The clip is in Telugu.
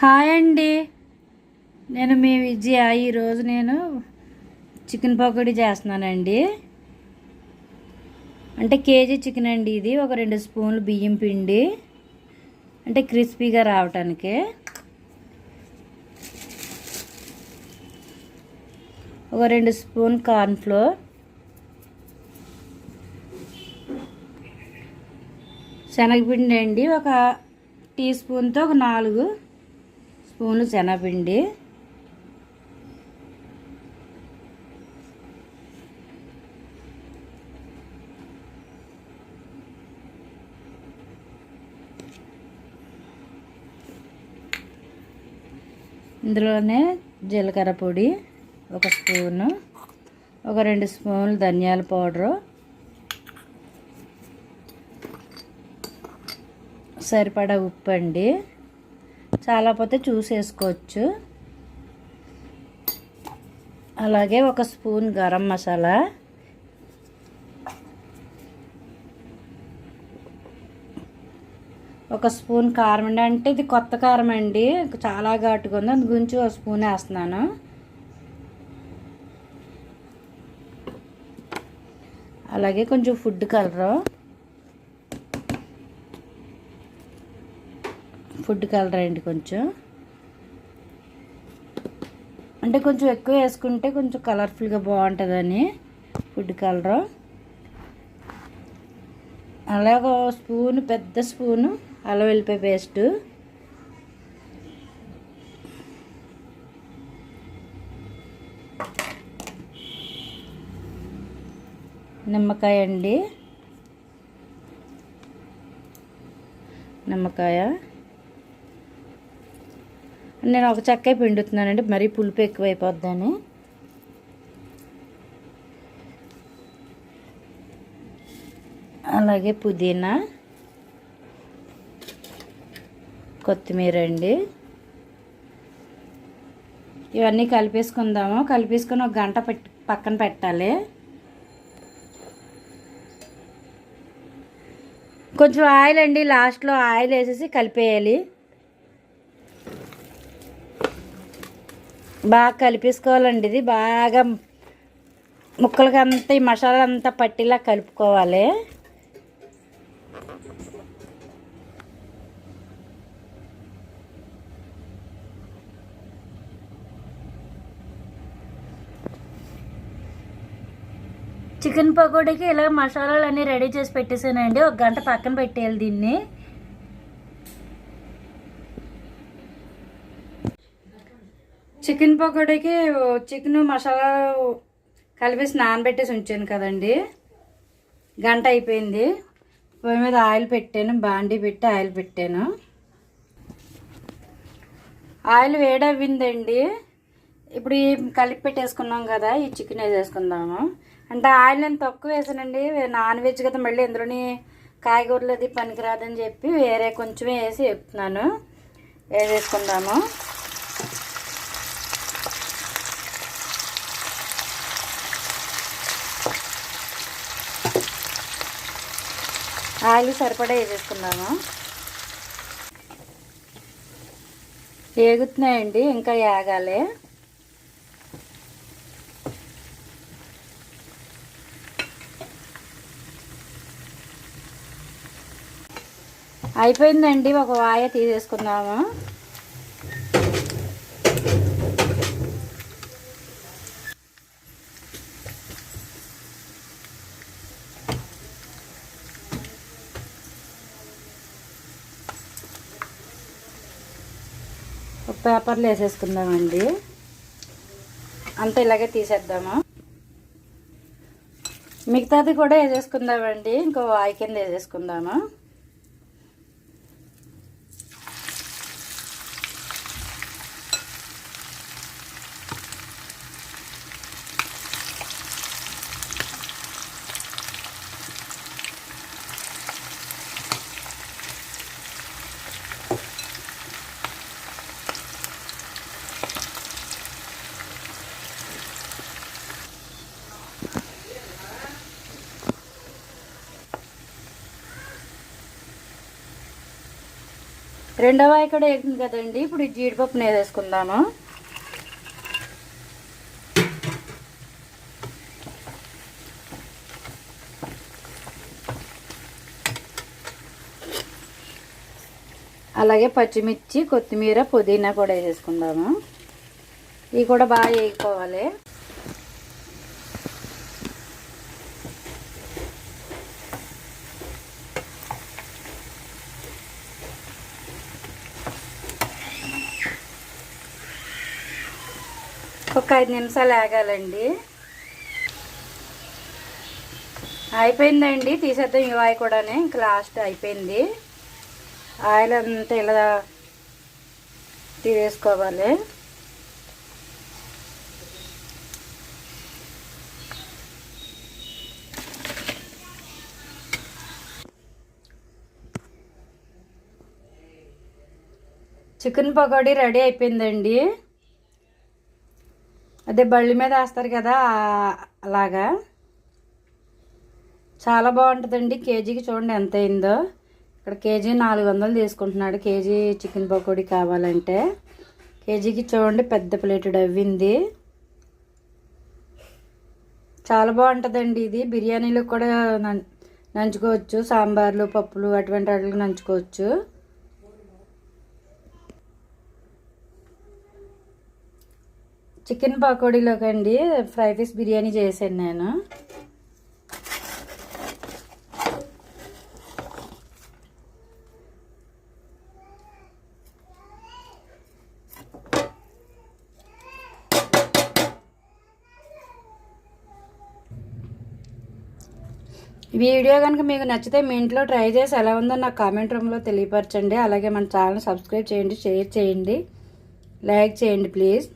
హాయ్ అండి. నేను మీ విజయ. ఈరోజు నేను చికెన్ పకోడీ చేస్తున్నానండి. అంటే కేజీ చికెన్ అండి ఇది. ఒక రెండు స్పూన్లు బియ్యం పిండి. అంటే క్రిస్పీగా రావటానికి. ఒక రెండు స్పూన్ కార్న్ఫ్లోర్ శనగపిండి అండి. ఒక టీ స్పూన్తో ఒక నాలుగు స్పూను శనగపిండి. ఇందులోనే జీలకర్ర పొడి ఒక స్పూను ఒక రెండు స్పూన్లు ధనియాల పౌడరు సరిపడా ఉప్పు అండి. చాలా పోతే చూసేసుకోవచ్చు. అలాగే ఒక స్పూన్ గరం మసాలా. ఒక స్పూన్ కారం అండి. అంటే ఇది కొత్త కారం అండి. చాలా ఘాటుగా ఉంది. అందు గురించి ఒక స్పూన్ వేస్తున్నాను. అలాగే కొంచెం ఫుడ్ కలరు. ఫుడ్ కలర్ అండి కొంచెం. అంటే కొంచెం ఎక్కువ వేసుకుంటే కొంచెం కలర్ఫుల్గా బాగుంటుందని ఫుడ్ కలరు. అలాగే స్పూన్ పెద్ద స్పూను అల్లం వెల్లిపాయ పేస్టు. నిమ్మకాయ అండి. నిమ్మకాయ. నేను ఒక చెక్క పిండుతున్నానండి మరీ పులుపు ఎక్కువైపోద్దని. అలాగే పుదీనా కొత్తిమీర అండి. ఇవన్నీ కలిపేసుకుందాము. కలిపేసుకొని ఒక గంట పెట్టి పక్కన పెట్టాలి. కొంచెం ఆయిల్ అండి లాస్ట్లో ఆయిల్ వేసేసి కలిపేయాలి. బాగా కలిపేసుకోవాలండి ఇది. బాగా ముక్కలకి అంతా ఈ మసాలా అంతా పట్టిలా కలుపుకోవాలి. చికెన్ పకోడీకి ఇలా మసాలాలు అన్నీ రెడీ చేసి పెట్టేసానండి. ఒక గంట పక్కన పెట్టేయాలి దీన్ని. చికెన్ పకోడీకి చికెన్ మసాలా కలిపేసి నానబెట్టేసి ఉంచాను కదండి. గంట అయిపోయింది. పొయ్యి మీద ఆయిల్ పెట్టాను బాండీ పెట్టి ఆయిల్ పెట్టాను. ఆయిల్ వేడవ్విందండి. ఇప్పుడు ఈ కలిపి పెట్టేసుకున్నాం కదా ఈ చికెన్ వేసేసుకుందాము. అంటే ఆయిల్ నేను తక్కువ వేసానండి. నాన్ వెజ్ కదా మళ్ళీ ఇందులోని కాయగూరలు అది పనికిరాదని చెప్పి వేరే కొంచెం వేసి చెప్తున్నాను వేసేసుకుందాము. ఆయిల్ సరిపడా వేసేసుకుందాము. ఏగుతున్నాయండి ఇంకా ఏగాలి అయిపోయిందండి ఒక వాయ తీసేసుకుందాము. పేపర్లు వేసేసుకుందామండి. అంతా ఇలాగే తీసేద్దాము. మిగతాది కూడా వేసేసుకుందామండి. ఇంకో వాయి కింద వేసేసుకుందాము. రెండవ ఇక్కడ వేసింది కదండి? ఇప్పుడు ఈ జీడిపప్పుని వేసేసుకుందాము అలాగే పచ్చిమిర్చి కొత్తిమీర పుదీనా కూడా వేసేసుకుందాము ఇవి కూడా బాగా వేయకపోవాలి ఒక ఐదు నిమిషాలు ఆగాలండి. అయిపోయిందండి తీసేద్దాం ఈ ఆయి కూడానే ఇంకా లాస్ట్ అయిపోయింది. ఆయిల్ అంతా ఇలా తీసేసుకోవాలి. చికెన్ పకోడీ రెడీ అయిపోయిందండి. అదే బళ్ళి మీద వేస్తారు కదా అలాగా? చాలా బాగుంటుందండి. కేజీకి చూడండి ఎంత అయిందో. ఇక్కడ కేజీ నాలుగు వందలు తీసుకుంటున్నాడు. కేజీ చికెన్ పకోడీ కావాలంటే. కేజీకి చూడండి పెద్ద ప్లేట్ అవ్వింది చాలా బాగుంటుందండి ఇది. బిర్యానీలకు కూడా నంచుకోవచ్చు. సాంబార్లు పప్పులు అటువంటి వాటికి నంచుకోవచ్చు. చికెన్ పకోడీలోకి అండి ఫ్రై పీస్ బిర్యానీ చేశాను నేను. వీడియో కనుక మీకు నచ్చితే మీ ఇంట్లో ట్రై చేసి ఎలా ఉందో నాకు కామెంట్ రూమ్లో తెలియపరచండి. అలాగే మన ఛానల్ సబ్స్క్రైబ్ చేయండి షేర్ చేయండి లైక్ చేయండి ప్లీజ్.